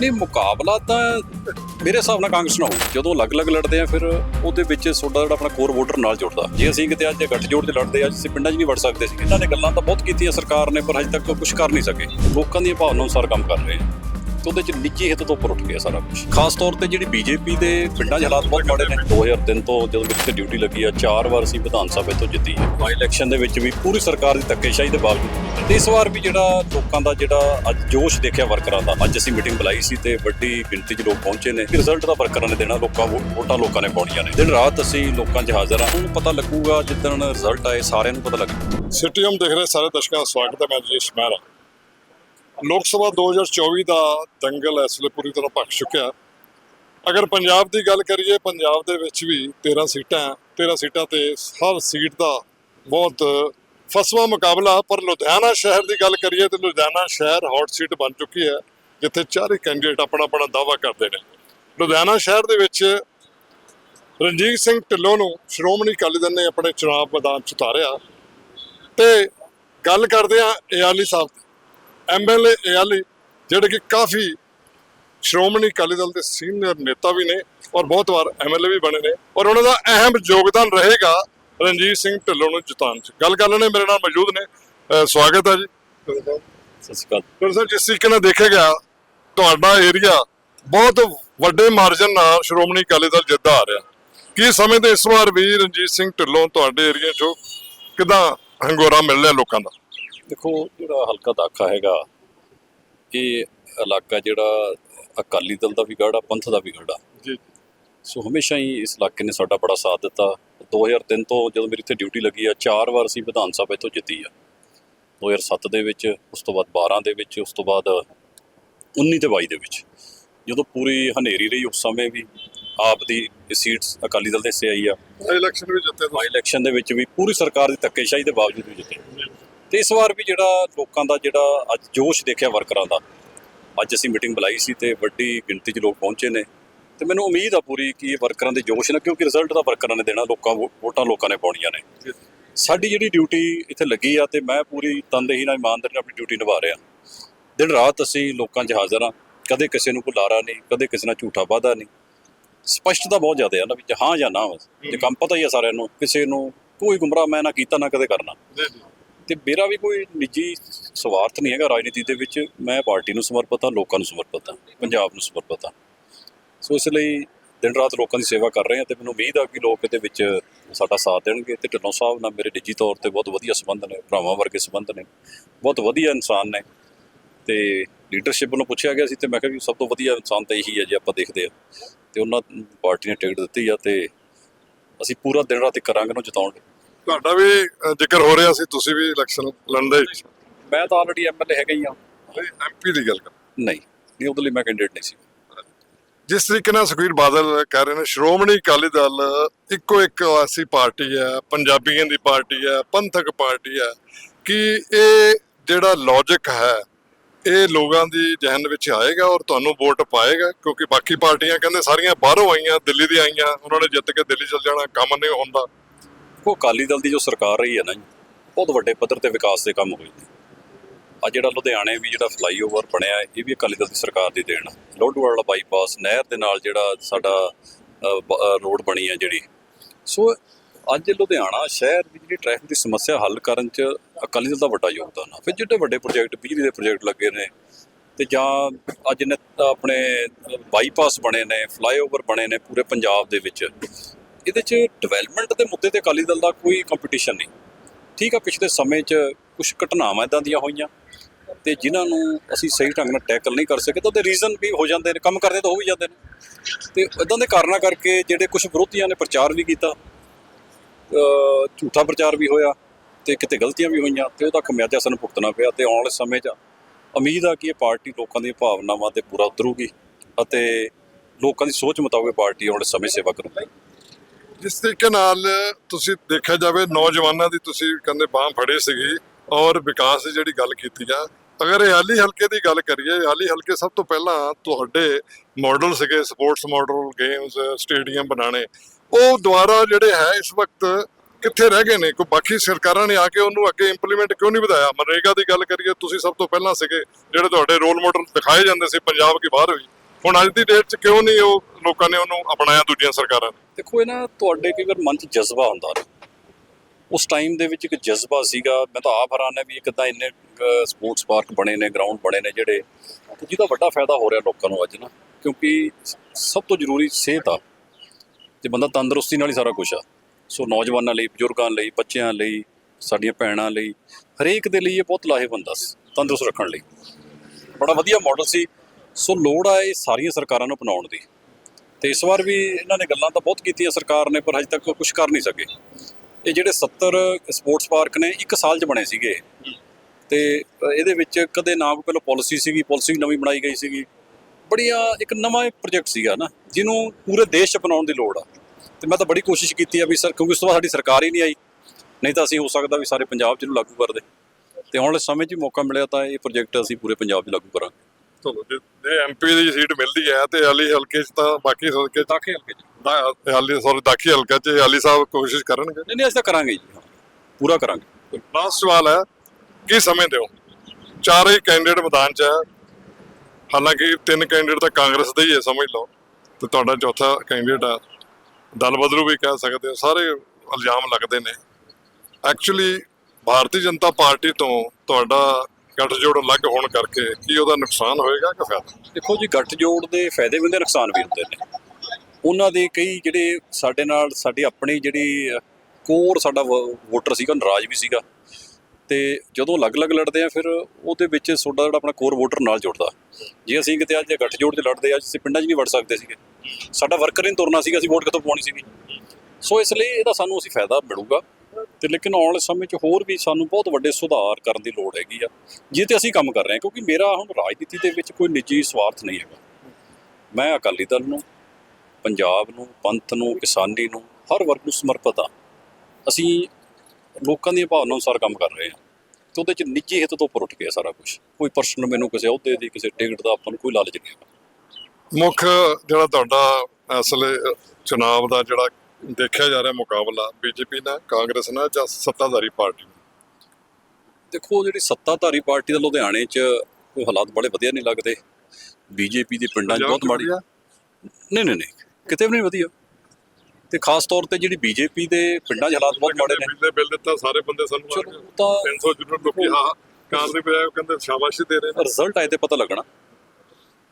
ਨਹੀਂ, ਮੁਕਾਬਲਾ ਤਾਂ ਮੇਰੇ ਹਿਸਾਬ ਨਾਲ ਕਾਂਗਰਸ ਨਾਲ ਹੋਊ। ਜਦੋਂ ਅਲੱਗ-ਅਲੱਗ ਲੜਦੇ ਆ, ਫਿਰ ਉਹਦੇ ਵਿੱਚ ਤੁਹਾਡਾ ਜਿਹੜਾ ਆਪਣਾ ਕੋਰ ਵੋਟਰ ਨਾਲ ਜੁੜਦਾ। ਜੇ ਅਸੀਂ ਕਿਤੇ ਅੱਜ ਗੱਠਜੋੜ 'ਚ ਲੜਦੇ ਅੱਜ ਅਸੀਂ ਪਿੰਡਾਂ 'ਚ ਨਹੀਂ ਵੜ ਸਕਦੇ ਸੀ। ਇਹਨਾਂ ਨੇ ਗੱਲਾਂ ਤਾਂ ਬਹੁਤ ਕੀਤੀਆਂ ਸਰਕਾਰ ਨੇ, ਪਰ ਹਜੇ ਤੱਕ ਕੁਝ ਕਰ ਨਹੀਂ ਸਕੇ। ਲੋਕਾਂ ਦੀਆਂ ਭਾਵਨਾਵਾਂ ਅਨੁਸਾਰ ਕੰਮ ਕਰ ਰਹੇ ਆ। ਤੇ ਉਹਦੇ 'ਚ ਨਿੱਜੀ ਹਿੱਤ ਤੋਂ ਉੱਪਰ ਉੱਠ ਗਿਆ ਸਾਰਾ ਕੁਝ ਖਾਸ ਤੌਰ ਤੇ ਜਿਹੜੀ ਬੀਜੇਪੀ ਦੇ ਪਿੰਡਾਂ 'ਚ ਹਾਲਾਤ ਬਹੁਤ ਮਾੜੇ ਨੇ। 2003 ਤੋਂ ਜਦੋਂ ਮੇਰੇ ਤੇ ਡਿਊਟੀ ਲੱਗੀ ਆ, ਚਾਰ ਵਾਰ ਅਸੀਂ ਵਿਧਾਨ ਸਭਾ ਤੋਂ ਜਿੱਤੀ ਹੈ। ਬਾਈ ਇਲੈਕਸ਼ਨ ਦੇ ਵਿੱਚ ਵੀ ਪੂਰੀ ਸਰਕਾਰ ਦੀ ਧੱਕੇਸ਼ਾਹੀ ਦੇ ਬਾਵਜੂਦ। ਇਸ ਵਾਰ ਵੀ ਜਿਹੜਾ ਲੋਕਾਂ ਦਾ ਜਿਹੜਾ ਅੱਜ ਜੋਸ਼ ਦੇਖਿਆ ਵਰਕਰਾਂ ਦਾ, ਅੱਜ ਅਸੀਂ ਮੀਟਿੰਗ ਬੁਲਾਈ ਸੀ ਤੇ ਵੱਡੀ ਗਿਣਤੀ 'ਚ ਲੋਕ ਪਹੁੰਚੇ ਨੇ। ਰਿਜ਼ਲਟ ਦਾ ਵਰਕਰਾਂ ਨੇ ਦੇਣਾ, ਲੋਕਾਂ ਵੋ- ਵੋਟਾਂ ਲੋਕਾਂ ਨੇ ਪਾਉਣੀਆਂ ਨੇ। ਦਿਨ ਰਾਤ ਅਸੀਂ ਲੋਕਾਂ 'ਚ ਹਾਜ਼ਰ ਹਾਂ। ਹੁਣ ਪਤਾ ਲੱਗੂਗਾ ਜਿੱਦਣ ਰਿਜ਼ਲਟ ਆਏ, ਸਾਰਿਆਂ ਨੂੰ ਪਤਾ ਲੱਗੂ। ਸਿਟੀ ਦੇਖ ਰਹੇ ਸਾਰੇ ਦਰਸ਼ਕਾਂ ਦਾ ਸਵਾਗਤ ਹੈ। ਮੈਂ ਰਜੇਸ਼ ਮਹਿਰਾ। ਲੋਕ ਸਭਾ 2024 ਦਾ ਦੰਗਲ ਇਸ ਵੇਲੇ ਪੂਰੀ ਤਰ੍ਹਾਂ ਭਖ ਚੁੱਕਿਆ ਅਗਰ ਪੰਜਾਬ ਦੀ ਗੱਲ ਕਰੀਏ, ਪੰਜਾਬ ਦੇ ਵਿੱਚ ਵੀ 13 ਸੀਟਾਂ 13 ਸੀਟਾਂ ਤੇ ਹਰ ਸੀਟ ਦਾ ਬਹੁਤ ਫਸਵਾ ਮੁਕਾਬਲਾ ਪਰ ਲੁਧਿਆਣਾ ਸ਼ਹਿਰ ਦੀ ਗੱਲ ਕਰੀਏ ਤੇ ਲੁਧਿਆਣਾ ਸ਼ਹਿਰ ਹੌਟ ਸੀਟ ਬਣ ਚੁੱਕੀ ਹੈ, ਜਿੱਥੇ ਚਾਰੇ ਕੈਂਡੀਡੇਟ ਆਪਣਾ ਆਪਣਾ ਦਾਅਵਾ ਕਰਦੇ ਨੇ। ਲੁਧਿਆਣਾ ਸ਼ਹਿਰ ਦੇ ਵਿੱਚ ਰਣਜੀਤ ਸਿੰਘ ਢਿੱਲੋਂ ਨੂੰ ਸ਼੍ਰੋਮਣੀ ਅਕਾਲੀ ਦਲ ਨੇ ਆਪਣੇ ਚੁਣਾਵ ਮੈਦਾਨ ਚ ਉਤਾਰਿਆ। ਤੇ ਗੱਲ ਕਰਦੇ ਆ ਏਆਲੀ ਸਾਹਿਬ ਦੀ। ਐਮਐਲਏ ਏਆਲੀ ਜਿਹੜੇ ਕਿ ਕਾਫੀ ਸ਼੍ਰੋਮਣੀ ਅਕਾਲੀ ਦਲ ਦੇ ਸੀਨੀਅਰ ਨੇਤਾ ਵੀ ਨੇ ਔਰ ਬਹੁਤ ਵਾਰ ਐਮਐਲਏ ਵੀ ਬਣੇ ਨੇ ਔਰ ਉਹਨਾਂ ਦਾ ਅਹਿਮ ਯੋਗਦਾਨ ਰਹੇਗਾ ਰਣਜੀਤ ਸਿੰਘ ਢਿੱਲੋਂ ਨੂੰ ਜਿਤਾਉਣ 'ਚ। ਗੱਲ ਕਰ ਲੈਣੇ ਮੇਰੇ ਨਾਲ ਮੌਜੂਦ ਨੇ। ਸਵਾਗਤ ਹੈ ਜੀ। ਸਤਿ ਸ਼੍ਰੀ ਅਕਾਲ। ਪਰ ਸਰ ਜਿਸ ਤਰੀਕੇ ਨਾਲ ਦੇਖਿਆ ਗਿਆ ਤੁਹਾਡਾ ਏਰੀਆ ਬਹੁਤ ਵੱਡੇ ਮਾਰਜਨ ਨਾਲ ਸ਼੍ਰੋਮਣੀ ਅਕਾਲੀ ਦਲ ਜਿੱਤਦਾ ਆ ਰਿਹਾ। ਕੀ ਸਮੇਂ ਇਸ ਵਾਰ ਵੀ ਰਣਜੀਤ ਸਿੰਘ ਢਿੱਲੋਂ ਤੁਹਾਡੇ ਏਰੀਆ 'ਚੋਂ ਕਿਦਾਂ ਹੰਗੋਰਾ ਮਿਲ ਰਿਹਾ ਲੋਕਾਂ ਦਾ? ਦੇਖੋ ਜਿਹੜਾ ਹਲਕਾ ਦਾਖਾ ਹੈਗਾ ਇਹ ਇਲਾਕਾ ਜਿਹੜਾ ਅਕਾਲੀ ਦਲ ਦਾ ਵੀ ਗੜਾ ਪੰਥ ਦਾ ਵੀ ਗੜਾ ਜੀ ਸੋ ਹਮੇਸ਼ਾ ਹੀ ਇਸ ਇਲਾਕੇ ਨੇ ਸਾਡਾ ਬੜਾ ਸਾਥ ਦਿੱਤਾ। 2003 ਤੋਂ ਜਦੋਂ ਮੇਰੀ ਇੱਥੇ ਡਿਊਟੀ ਲੱਗੀ ਆ ਚਾਰ ਵਾਰ ਅਸੀਂ ਵਿਧਾਨ ਸਭਾ ਤੋਂ ਜਿੱਤੀ ਆ। 2007 ਦੇ ਵਿੱਚ ਉਸ ਤੋਂ ਬਾਅਦ 12 ਦੇ ਵਿੱਚ ਉਸ ਤੋਂ ਬਾਅਦ 19 ਤੇ 22 ਦੇ ਵਿੱਚ। ਜਦੋਂ ਪੂਰੀ ਹਨੇਰੀ ਰਹੀ ਉਸ ਸਮੇਂ ਵੀ ਆਪ ਦੀ ਸੀਟਸ ਅਕਾਲੀ ਦਲ ਦੇ ਹਿੱਸੇ ਆਈ ਆ। ਇਲੈਕਸ਼ਨ ਵੀ ਜਿੱਤੇ ਬਾਈ ਇਲੈਕਸ਼ਨ ਦੇ ਵਿੱਚ ਵੀ ਪੂਰੀ ਸਰਕਾਰ ਦੀ ਧੱਕੇਸ਼ਾਹੀ ਦੇ ਬਾਵਜੂਦ ਵੀ ਜਿੱਤੇ। ਤੇ ਇਸ ਵਾਰ ਵੀ ਜਿਹੜਾ ਲੋਕਾਂ ਦਾ ਜਿਹੜਾ ਅੱਜ ਜੋਸ਼ ਦੇਖਿਆ ਵਰਕਰਾਂ ਦਾ ਅੱਜ ਅਸੀਂ ਮੀਟਿੰਗ ਬੁਲਾਈ ਸੀ ਤੇ ਵੱਡੀ ਗਿਣਤੀ 'ਚ ਲੋਕ ਪਹੁੰਚੇ ਨੇ ਤੇ ਮੈਨੂੰ ਉਮੀਦ ਆ ਪੂਰੀ ਕਿ ਇਹ ਵਰਕਰਾਂ ਦੇ ਜੋਸ਼ ਨਾਲ ਕਿਉਂਕਿ ਰਿਜ਼ਲਟ ਦਾ ਵਰਕਰਾਂ ਨੇ ਦੇਣਾ ਲੋਕਾਂ ਵੋਟਾਂ ਲੋਕਾਂ ਨੇ ਪਾਉਣੀਆਂ ਨੇ। ਸਾਡੀ ਜਿਹੜੀ ਡਿਊਟੀ ਇੱਥੇ ਲੱਗੀ ਆ ਤੇ ਮੈਂ ਪੂਰੀ ਤਨਦੇਹੀ ਨਾਲ ਇਮਾਨਦਾਰੀ ਨਾਲ ਆਪਣੀ ਡਿਊਟੀ ਨਿਭਾ ਰਿਹਾ। ਦਿਨ ਰਾਤ ਅਸੀਂ ਲੋਕਾਂ 'ਚ ਹਾਜ਼ਰ ਹਾਂ ਕਦੇ ਕਿਸੇ ਨੂੰ ਬੁਲਾਰਾ ਨਹੀਂ ਕਦੇ ਕਿਸੇ ਨਾਲ ਝੂਠਾ ਵਾਅਦਾ ਨਹੀਂ। ਸਪਸ਼ਟਤਾ ਬਹੁਤ ਜ਼ਿਆਦਾ ਹੈ ਨਾ ਵੀ ਹਾਂ ਜਾਂ ਨਾ ਤੇ ਕੰਮ ਪਤਾ ਹੀ ਆ ਸਾਰਿਆਂ ਨੂੰ ਕਿਸੇ ਨੂੰ ਕੋਈ ਗੁੰਮਰਾਹ ਮੈਂ ਨਾ ਕੀਤਾ ਨਾ ਕਦੇ ਕਰਨਾ। ਤੇ ਮੇਰਾ ਵੀ ਕੋਈ ਨਿੱਜੀ ਸਵਾਰਥ ਨਹੀਂ ਹੈਗਾ ਰਾਜਨੀਤੀ ਦੇ ਵਿੱਚ। ਮੈਂ ਪਾਰਟੀ ਨੂੰ ਸਮਰਪਿਤ ਹਾਂ, ਲੋਕਾਂ ਨੂੰ ਸਮਰਪਿਤ ਹਾਂ, ਪੰਜਾਬ ਨੂੰ ਸਮਰਪਿਤ ਹਾਂ। ਸੋ ਇਸ ਲਈ ਦਿਨ ਰਾਤ ਲੋਕਾਂ ਦੀ ਸੇਵਾ ਕਰ ਰਹੇ ਹਾਂ ਤੇ ਮੈਨੂੰ ਉਮੀਦ ਆ ਕਿ ਲੋਕ ਇਹਦੇ ਵਿੱਚ ਸਾਡਾ ਸਾਥ ਦੇਣਗੇ ਤੇ ਢਿੱਲੋਂ ਸਾਹਿਬ ਨਾਲ ਮੇਰੇ ਨਿੱਜੀ ਤੌਰ ਤੇ ਬਹੁਤ ਵਧੀਆ ਸੰਬੰਧ ਨੇ, ਭਰਾਵਾਂ ਵਰਗੇ ਸੰਬੰਧ ਨੇ, ਬਹੁਤ ਵਧੀਆ ਇਨਸਾਨ ਨੇ। ਤੇ ਲੀਡਰਸ਼ਿਪ ਨੂੰ ਪੁੱਛਿਆ ਗਿਆ ਸੀ ਤੇ ਮੈਂ ਕਿਹਾ ਵੀ ਸਭ ਤੋਂ ਵਧੀਆ ਇਨਸਾਨ ਤਾਂ ਇਹੀ ਹੈ ਜੇ ਆਪਾਂ ਦੇਖਦੇ ਆ ਤੇ ਉਹਨਾਂ ਪਾਰਟੀ ਨੇ ਟਿਕਟ ਦਿੱਤੀ ਆ ਤੇ ਅਸੀਂ ਪੂਰਾ ਦਿਨ ਰਾਤ ਇੱਕ ਕਰਾਂਗੇ ਨੂੰ ਜਿਤਾਉਣਗੇ। ਤੁਹਾਡਾ ਵੀ ਜ਼ਿਕਰ ਹੋ ਰਿਹਾ ਸੀ ਤੁਸੀਂ ਵੀ ਇਲੈਕਸ਼ਨ ਲੜਦੇ ਮੈਂ ਤਾਂ ਆਲਰੇਡੀ ਐਮਐਲਏ ਹੈਗਾ ਹੀ ਆ ਐਮਪੀ ਦੀ ਗੱਲ ਕਰ। ਨਹੀਂ ਨਹੀਂ ਉਹਦੇ ਲਈ ਮੈਂ ਕੈਂਡੀਡੇਟ ਨਹੀਂ ਸੀ। ਜਿਸ ਤਰੀਕੇ ਨਾਲ ਸੁਖਬੀਰ ਬਾਦਲ ਕਹਿ ਰਹੇ ਨੇ ਸ਼੍ਰੋਮਣੀ ਅਕਾਲੀ ਦਲ ਇੱਕੋ ਇੱਕ ਐਸੀ ਪਾਰਟੀ ਹੈ ਪੰਜਾਬੀਆਂ ਦੀ ਪਾਰਟੀ ਹੈ ਪੰਥਕ ਪਾਰਟੀ ਹੈ ਕਿ ਇਹ ਜਿਹੜਾ ਲੌਜੀਕ ਹੈ ਇਹ ਲੋਕਾਂ ਦੀ ਜਹਨ ਵਿੱਚ ਆਏਗਾ ਔਰ ਤੁਹਾਨੂੰ ਵੋਟ ਪਾਏਗਾ ਕਿਉਂਕਿ ਬਾਕੀ ਪਾਰਟੀਆਂ ਕਹਿੰਦੇ ਸਾਰੀਆਂ ਬਾਹਰੋਂ ਆਈਆਂ ਦਿੱਲੀ ਦੀ ਆਈਆਂ ਉਹਨਾਂ ਨੇ ਜਿੱਤ ਕੇ ਦਿੱਲੀ ਚਲ ਜਾਣਾ ਕੰਮ ਨਹੀਂ ਹੁੰਦਾ। ਦੇਖੋ ਅਕਾਲੀ ਦਲ ਦੀ ਜੋ ਸਰਕਾਰ ਰਹੀ ਹੈ ਨਾ ਜੀ, ਬਹੁਤ ਵੱਡੇ ਪੱਧਰ ਤੇ ਵਿਕਾਸ ਦੇ ਕੰਮ ਹੋਏ ਨੇ। ਆ ਜਿਹੜਾ ਲੁਧਿਆਣੇ ਵੀ ਜਿਹੜਾ ਫਲਾਈਓਵਰ ਬਣਿਆ ਇਹ ਵੀ ਅਕਾਲੀ ਦਲ ਦੀ ਸਰਕਾਰ ਦੀ ਦੇਣ ਆ। ਲੋਡਵਾਲ ਵਾਲਾ ਬਾਈਪਾਸ ਨਹਿਰ ਦੇ ਨਾਲ ਜਿਹੜਾ ਸਾਡਾ ਰੋਡ ਬਣੀ ਹੈ ਜਿਹੜੀ। ਸੋ ਅੱਜ ਲੁਧਿਆਣਾ ਸ਼ਹਿਰ ਦੀ ਜਿਹੜੀ ਟ੍ਰੈਫਿਕ ਦੀ ਸਮੱਸਿਆ ਹੱਲ ਕਰਨ 'ਚ ਅਕਾਲੀ ਦਲ ਦਾ ਵੱਡਾ ਯੋਗਦਾਨ ਆ। ਫਿਰ ਜਿਹੜੇ ਵੱਡੇ ਪ੍ਰੋਜੈਕਟ ਬਿਜਲੀ ਦੇ ਪ੍ਰੋਜੈਕਟ ਲੱਗੇ ਨੇ ਤੇ ਜਾਂ ਅੱਜ ਨੇ ਆਪਣੇ ਬਾਈਪਾਸ ਬਣੇ ਨੇ ਫਲਾਈਓਵਰ ਬਣੇ ਨੇ ਪੂਰੇ ਪੰਜਾਬ ਦੇ ਵਿੱਚ। ਇਹਦੇ 'ਚ ਡਿਵੈਲਪਮੈਂਟ ਦੇ ਮੁੱਦੇ ਤੇ ਅਕਾਲੀ ਦਲ ਦਾ ਕੋਈ ਕੰਪੀਟੀਸ਼ਨ ਨਹੀਂ। ਠੀਕ ਆ, ਪਿਛਲੇ ਸਮੇਂ 'ਚ ਕੁਝ ਘਟਨਾਵਾਂ ਇਦਾਂ ਦੀਆਂ ਹੋਈਆਂ ਤੇ ਜਿਨ੍ਹਾਂ ਨੂੰ ਅਸੀਂ ਸਹੀ ਢੰਗ ਨਾਲ ਟੈਕਲ ਨਹੀਂ ਕਰ ਸਕੇ ਤਾਂ ਉਹਦੇ ਰੀਜ਼ਨ ਵੀ ਹੋ ਜਾਂਦੇ ਨੇ, ਕੰਮ ਕਰਦੇ ਤਾਂ ਹੋ ਵੀ ਜਾਂਦੇ ਨੇ। ਤੇ ਇਦਾਂ ਦੇ ਕਾਰਨਾਂ ਕਰਕੇ ਜਿਹੜੇ ਕੁਝ ਵਿਰੋਧੀਆਂ ਨੇ ਪ੍ਰਚਾਰ ਵੀ ਕੀਤਾ ਝੂਠਾ ਪ੍ਰਚਾਰ ਵੀ ਹੋਇਆ ਤੇ ਕਿਤੇ ਗਲਤੀਆਂ ਵੀ ਹੋਈਆਂ ਤੇ ਉਹਦਾ ਖਮਿਆਜਾ ਸਾਨੂੰ ਭੁਗਤਣਾ ਪਿਆ ਤੇ ਆਉਣ ਵਾਲੇ ਸਮੇਂ 'ਚ ਉਮੀਦ ਆ ਕਿ ਇਹ ਪਾਰਟੀ ਲੋਕਾਂ ਦੀਆਂ ਭਾਵਨਾਵਾਂ ਤੇ ਪੂਰਾ ਉਤਰੂਗੀ ਅਤੇ ਲੋਕਾਂ ਦੀ ਸੋਚ ਮੁਤਾਬਕ ਪਾਰਟੀ ਆਉਣ ਵਾਲੇ ਸਮੇਂ ਸੇਵਾ ਕਰੂਗੀ। ਜਿਸ ਤਰੀਕੇ ਨਾਲ ਤੁਸੀਂ ਦੇਖਿਆ ਜਾਵੇ, ਨੌਜਵਾਨਾਂ ਦੀ ਤੁਸੀਂ ਕਹਿੰਦੇ ਬਾਹ ਫੜੇ ਸੀਗੀ ਔਰ ਵਿਕਾਸ ਦੀ ਜਿਹੜੀ ਗੱਲ ਕੀਤੀ ਆ। ਅਗਰ ਇਹ ਹਲਕੇ ਦੀ ਗੱਲ ਕਰੀਏ ਹਾਲੀ ਹਲਕੇ ਸਭ ਤੋਂ ਪਹਿਲਾਂ ਤੁਹਾਡੇ ਮਾਡਲ ਸੀਗੇ ਸਪੋਰਟਸ ਮਾਡਲ ਗੇਮਸ ਸਟੇਡੀਅਮ ਬਣਾਣੇ ਉਹ ਦੁਆਰਾ ਜਿਹੜੇ ਹੈ, ਇਸ ਵਕਤ ਕਿੱਥੇ ਰਹਿ ਗਏ ਨੇ? ਕੋਈ ਬਾਕੀ ਸਰਕਾਰਾਂ ਨੇ ਆ ਕੇ ਉਹਨੂੰ ਅੱਗੇ ਇੰਪਲੀਮੈਂਟ ਕਿਉਂ ਨਹੀਂ ਵਧਾਇਆ? ਮਨਰੇਗਾ ਦੀ ਗੱਲ ਕਰੀਏ, ਤੁਸੀਂ ਸਭ ਤੋਂ ਪਹਿਲਾਂ ਸੀਗੇ, ਜਿਹੜੇ ਤੁਹਾਡੇ ਰੋਲ ਮਾਡਲ ਦਿਖਾਏ ਜਾਂਦੇ ਸੀ, ਪੰਜਾਬ ਕੀ ਬਾਹਰ ਹੋਈ। ਹੁਣ ਅੱਜ ਦੀ ਡੇਟ 'ਚ ਕਿਉਂ ਨਹੀਂ ਉਹ ਲੋਕਾਂ ਨੇ ਉਹਨੂੰ ਅਪਣਾਇਆ ਦੂਜੀਆਂ ਸਰਕਾਰਾਂ ਨੇ। ਦੇਖੋ ਇਹ ਨਾ ਤੁਹਾਡੇ ਕਈ ਵਾਰ ਮਨ 'ਚ ਜਜ਼ਬਾ ਹੁੰਦਾ ਨਾ। ਉਸ ਟਾਈਮ ਦੇ ਵਿੱਚ ਇੱਕ ਜਜ਼ਬਾ ਸੀਗਾ। ਮੈਂ ਤਾਂ ਆਪ ਹੈਰਾਨ ਹੈ ਵੀ ਇਹ ਕਿੱਦਾਂ ਇੰਨੇ ਸਪੋਰਟਸ ਪਾਰਕ ਬਣੇ ਨੇ ਗਰਾਊਂਡ ਬਣੇ ਨੇ ਜਿਹੜੇ। ਤੇ ਜਿਹਦਾ ਵੱਡਾ ਫਾਇਦਾ ਹੋ ਰਿਹਾ ਲੋਕਾਂ ਨੂੰ ਅੱਜ ਨਾ, ਕਿਉਂਕਿ ਸਭ ਤੋਂ ਜ਼ਰੂਰੀ ਸਿਹਤ ਆ। ਤੇ ਬੰਦਾ ਤੰਦਰੁਸਤੀ ਨਾਲ ਹੀ ਸਾਰਾ ਕੁਝ ਆ। ਸੋ ਨੌਜਵਾਨਾਂ ਲਈ, ਬਜ਼ੁਰਗਾਂ ਲਈ, ਬੱਚਿਆਂ ਲਈ, ਸਾਡੀਆਂ ਭੈਣਾਂ ਲਈ, ਹਰੇਕ ਦੇ ਲਈ ਇਹ ਬਹੁਤ ਲਾਹੇਵੰਦ ਆ ਤੰਦਰੁਸਤ ਰੱਖਣ ਲਈ। ਬੜਾ ਵਧੀਆ ਮਾਡਲ ਸੀ। ਸੋ ਲੋੜ ਆ ਇਹ ਸਾਰੀਆਂ ਸਰਕਾਰਾਂ ਨੂੰ ਅਪਣਾਉਣ ਦੀ। ਤੇ ਇਸ ਵਾਰ ਵੀ ਇਹਨਾਂ ਨੇ ਗੱਲਾਂ ਤਾਂ ਬਹੁਤ ਕੀਤੀਆਂ ਸਰਕਾਰ ਨੇ, ਪਰ ਅਜੇ ਤੱਕ ਕੁਝ ਕਰ ਨਹੀਂ ਸਕੇ। ਇਹ ਜਿਹੜੇ 70 ਸਪੋਰਟਸ ਪਾਰਕ ਨੇ, ਇੱਕ ਸਾਲ 'ਚ ਬਣੇ ਸੀਗੇ ਤੇ ਇਹਦੇ ਵਿੱਚ ਕਦੇ ਨਾ ਕੋਈ ਪਹਿਲਾਂ ਪਾਲਿਸੀ ਸੀਗੀ, ਪਾਲਿਸੀ ਨਵੀਂ ਬਣਾਈ ਗਈ ਸੀਗੀ। ਬੜੀਆ ਇੱਕ ਨਵਾਂ ਪ੍ਰੋਜੈਕਟ ਸੀਗਾ ਨਾ, ਜਿਹਨੂੰ ਪੂਰੇ ਦੇਸ਼ 'ਚ ਅਪਣਾਉਣ ਦੀ ਲੋੜ ਆ। ਤੇ ਮੈਂ ਤਾਂ ਬੜੀ ਕੋਸ਼ਿਸ਼ ਕੀਤੀ ਆ ਵੀ ਸਰ, ਕਿਉਂਕਿ ਉਸ ਤੋਂ ਬਾਅਦ ਸਾਡੀ ਸਰਕਾਰ ਹੀ ਨਹੀਂ ਆਈ। ਨਹੀਂ ਤਾਂ ਅਸੀਂ ਹੋ ਸਕਦਾ ਵੀ ਸਾਰੇ ਪੰਜਾਬ 'ਚ ਇਹਨੂੰ ਲਾਗੂ ਕਰਦੇ। ਤੇ ਹੁਣ ਵਾਲੇ ਸਮੇਂ 'ਚ ਮੌਕਾ ਮਿਲਿਆ ਤਾਂ ਇਹ ਪ੍ਰੋਜੈਕਟ ਅਸੀਂ ਪੂਰੇ ਪੰਜਾਬ 'ਚ ਲਾਗੂ ਕਰਾਂਗੇ। ਚਲੋ ਜੇ ਐਮਪੀ ਦੀ ਸੀਟ ਮਿਲਦੀ ਹੈ ਤੇ ਅਲੀ ਹਲਕੇ 'ਚ ਤਾਂ ਬਾਕੀ ਹਲਕੇ 'ਚ ਦਾਖੇ ਹਲਕੇ 'ਚ। ਦਾ- ਅਲੀ ਸੌਰੀ ਦਾਖੀ ਹਲਕਾ 'ਚ ਅਲੀ ਸਾਹਿਬ ਕੋਸ਼ਿਸ਼ ਕਰਨਗੇ। ਨਹੀਂ ਨਹੀਂ ਅਸੀਂ ਤਾਂ ਕਰਾਂਗੇ ਜੀ ਹਾਂ, ਪੂਰਾ ਕਰਾਂਗੇ। ਲਾਸਟ ਸਵਾਲ ਹੈ ਕੀ ਸਮਝਦੇ ਹੋ ਚਾਰੇ ਕੈਂਡੀਡੇਟ ਮੈਦਾਨ 'ਚ ਹੈ। ਹਾਲਾਂਕਿ ਤਿੰਨ ਕੈਂਡੀਡੇਟ ਤਾਂ ਕਾਂਗਰਸ ਦੇ ਹੀ ਹੈ ਸਮਝ ਲਓ। ਤੇ ਤੁਹਾਡਾ ਚੌਥਾ ਕੈਂਡੀਡੇਟ ਹੈ। ਦਲ ਬਦਲੂ ਵੀ ਕਹਿ ਸਕਦੇ ਹੋ ਸਾਰੇ ਇਲਜ਼ਾਮ ਲੱਗਦੇ ਨੇ। ਐਕਚੁਅਲੀ ਭਾਰਤੀ ਜਨਤਾ ਪਾਰਟੀ ਤੋਂ ਤੁਹਾਡਾ ਗੱਠਜੋੜ ਅਲੱਗ ਹੋਣ ਕਰਕੇ ਕੀ ਉਹਦਾ ਨੁਕਸਾਨ ਹੋਏਗਾ ਕਿ ਫਾਇਦਾ? ਦੇਖੋ ਜੀ, ਗੱਠਜੋੜ ਦੇ ਫਾਇਦੇ ਵੀ ਹੁੰਦੇ, ਨੁਕਸਾਨ ਵੀ ਹੁੰਦੇ ਨੇ। ਉਹਨਾਂ ਦੇ ਕਈ ਜਿਹੜੇ ਸਾਡੇ ਨਾਲ, ਸਾਡੀ ਆਪਣੀ ਜਿਹੜੀ ਕੋਰ ਸਾਡਾ ਵ- ਵੋਟਰ ਸੀਗਾ, ਨਾਰਾਜ਼ ਵੀ ਸੀਗਾ। ਤੇ ਜਦੋਂ ਅਲੱਗ-ਅਲੱਗ ਲੜਦੇ ਆ, ਫਿਰ ਉਹਦੇ ਵਿੱਚ ਤੁਹਾਡਾ ਜਿਹੜਾ ਆਪਣਾ ਕੋਰ ਵੋਟਰ ਨਾਲ ਜੁੜਦਾ। ਜੇ ਅਸੀਂ ਕਿਤੇ ਅੱਜ ਗੱਠਜੋੜ 'ਚ ਲੜਦੇ ਆ ਅਸੀਂ ਪਿੰਡਾਂ 'ਚ ਨਹੀਂ ਵੜ ਸਕਦੇ ਸੀਗੇ। ਸਾਡਾ ਵਰਕਰ ਨਹੀਂ ਤੁਰਨਾ ਸੀਗਾ, ਅਸੀਂ ਵੋਟ ਕਿੱਥੋਂ ਪਾਉਣੀ ਸੀਗੀ। ਸੋ ਇਸ ਲਈ ਇਹਦਾ ਸਾਨੂੰ ਅਸੀਂ ਫਾਇਦਾ ਮਿਲੂਗਾ। ਤੇ ਲੇਕਿਨ ਆਉਣ ਵਾਲੇ ਸਮੇਂ 'ਚ ਹੋਰ ਵੀ ਸਾਨੂੰ ਬਹੁਤ ਵੱਡੇ ਸੁਧਾਰ ਕਰਨ ਦੀ ਲੋੜ ਹੈਗੀ ਆ ਜਿਹਦੇ ਤੇ ਅਸੀਂ ਕੰਮ ਕਰ ਰਹੇ ਹਾਂ, ਕਿਉਂਕਿ ਮੇਰਾ ਹੁਣ ਰਾਜਨੀਤੀ ਦੇ ਵਿੱਚ ਕੋਈ ਨਿੱਜੀ ਸਵਾਰਥ ਨਹੀਂ ਹੈਗਾ। ਮੈਂ ਅਕਾਲੀ ਦਲ ਨੂੰ, ਪੰਜਾਬ ਨੂੰ, ਪੰਥ ਨੂੰ, ਕਿਸਾਨੀ ਨੂੰ, ਹਰ ਵਰਗ ਨੂੰ ਸਮਰਪਿਤ ਆ ਅਸੀਂ ਲੋਕਾਂ ਦੀਆਂ ਭਾਵਨਾਵਾਂ ਅਨੁਸਾਰ ਕੰਮ ਕਰ ਰਹੇ ਹਾਂ ਤੇ ਉਹਦੇ ਚ ਨਿੱਜੀ ਹਿੱਤ ਤੋਂ ਉੱਪਰ ਉੱਠ ਗਿਆ ਸਾਰਾ ਕੁਝ ਕੋਈ ਪਰਸਨਲ ਮੈਨੂੰ ਕਿਸੇ ਅਹੁਦੇ ਦੀ, ਕਿਸੇ ਟਿਕਟ ਦਾ ਆਪਾਂ ਨੂੰ ਕੋਈ ਲਾਲਚ ਨਹੀਂ ਹੈਗਾ। ਮੁੱਖ ਜਿਹੜਾ ਤੁਹਾਡਾ ਅਸਲੇ ਚੁਣਾਵ ਦਾ ਜਿਹੜਾ ਦੇਖਿਆ ਜਾ ਰਿਹਾ ਮੁਕਾਬਲਾ ਬੀਜੇਪੀ ਨਾਲ ਕਾਂਗਰਸ ਨਾਲ ਜਾਂ ਸੱਤਾਧਾਰੀ ਪਾਰਟੀ ਨਾਲ? ਦੇਖੋ ਜਿਹੜੀ ਸੱਤਾਧਾਰੀ ਪਾਰਟੀ ਦਾ ਲੁਧਿਆਣੇ 'ਚ ਕੋਈ ਹਾਲਾਤ ਬੜੇ ਵਧੀਆ ਨਹੀਂ ਲੱਗਦੇ। ਬੀਜੇਪੀ ਦੀ ਪਿੰਡਾਂ 'ਚ ਬਹੁਤ ਮਾੜੀ ਨਹੀਂ ਨਹੀਂ ਨਹੀਂ ਕਿਤੇ ਵੀ ਨਹੀਂ ਵਧੀਆ। ਤੇ ਖਾਸ ਤੌਰ ਤੇ ਜਿਹੜੀ ਬੀਜੇਪੀ ਦੇ ਪਿੰਡਾਂ 'ਚ ਹਾਲਾਤ ਬਹੁਤ ਮਾੜੇ ਨੇ। ਬਿੱਲ ਬਿੱਲ ਦਿੱਤਾ ਸਾਰੇ ਬੰਦੇ ਸਾਨੂੰ ਤਾਂ 300 ਜ਼ਰੂਰ ਲੋਕੀ ਹਾਂ ਕਾਰ ਦੇ ਬਜਾਏ ਕਹਿੰਦੇ ਸ਼ਾਬਾਸ਼ੀ ਦੇ ਰਹੇ ਨੇ। ਰਿਜ਼ਲਟ ਆਏ ਤੇ ਪਤਾ ਲੱਗਣਾ।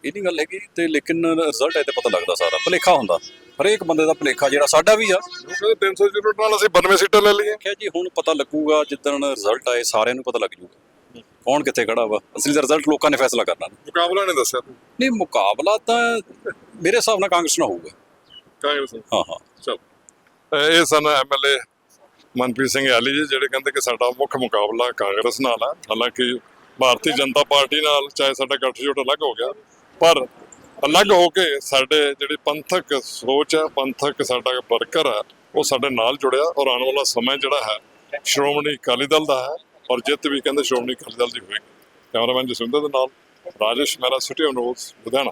ਇਹ ਨਹੀਂ ਗੱਲ ਹੈਗੀ ਤੇ ਲੇਕਿਨ ਰਿਜ਼ਲਟ ਆਏ ਤੇ ਪਤਾ ਲੱਗਦਾ ਸਾਰਾ। ਭਲੇਖਾ ਹੁੰਦਾ। ਹਰੇਕ ਬੰਦੇ ਦਾ ਭਲੇਖਾ ਜਿਹੜਾ ਸਾਡਾ ਵੀ ਆ। ਉਹ ਕਹਿੰਦੇ 300 ਜ਼ਰੂਰ ਨਾਲ ਅਸੀਂ 92 ਸੀਟਾਂ ਲੈ ਲਈਏ ਕਿਹਾ ਜੀ ਹੁਣ ਪਤਾ ਲੱਗੂਗਾ ਜਿੱਦਣ ਰਿਜ਼ਲਟ ਆਏ ਸਾਰਿਆਂ ਨੂੰ ਪਤਾ ਲੱਗ ਜੂਗਾ। ਕੌਣ ਕਿੱਥੇ ਖੜਾ ਵਾ? ਅਸਲੀ ਰਿਜ਼ਲਟ ਲੋਕਾਂ ਨੇ ਫੈਸਲਾ ਕਰਨਾ ਮੁਕਾਬਲਾ ਨੇ ਦੱਸਿਆ ਨਹੀਂ ਮੁਕਾਬਲਾ ਤਾਂ ਮੇਰੇ ਹਿਸਾਬ ਨਾਲ ਕਾਂਗਰਸ ਨਾਲ ਹੋਊਗਾ। ਕਾਂਗਰਸ। ਹਾਂ ਹਾਂ। ਚਲੋ। ਇਹ ਸਨ ਐਮਐਲਏ ਮਨਪ੍ਰੀਤ ਸਿੰਘ ਆਲੀ ਜੀ ਜਿਹੜੇ ਕਹਿੰਦੇ ਕਿ ਸਾਡਾ ਮੁੱਖ ਮੁਕਾਬਲਾ ਕਾਂਗਰਸ ਨਾਲ ਹੈ ਹਾਲਾਂਕਿ ਭਾਰਤੀ ਜਨਤਾ ਪਾਰਟੀ ਨਾਲ ਚਾਹੇ ਸਾਡਾ ਗੱਠਜੋੜ ਅਲੱਗ ਹੋ ਗਿਆ ਪਰ ਅਲੱਗ ਹੋ ਕੇ ਸਾਡੇ ਜਿਹੜੀ ਪੰਥਕ ਸੋਚ ਹੈ, ਪੰਥਕ ਸਾਡਾ ਵਰਕਰ ਹੈ, ਉਹ ਸਾਡੇ ਨਾਲ ਜੁੜਿਆ ਔਰ ਆਉਣ ਵਾਲਾ ਸਮਾਂ ਜਿਹੜਾ ਹੈ, ਸ਼੍ਰੋਮਣੀ ਅਕਾਲੀ ਦਲ ਦਾ ਹੈ ਔਰ ਜਿੱਤ ਵੀ ਕਹਿੰਦੇ ਸ਼੍ਰੋਮਣੀ ਅਕਾਲੀ ਦਲ ਦੀ ਹੋਏਗੀ। ਕੈਮਰਾਮੈਨ ਜਸਵਿੰਦਰ ਦੇ ਨਾਲ ਰਾਜੇਸ਼ ਮਹਿਰਾ ਸਿਟੀ ਨਿਊਜ਼ ਲੁਧਿਆਣਾ।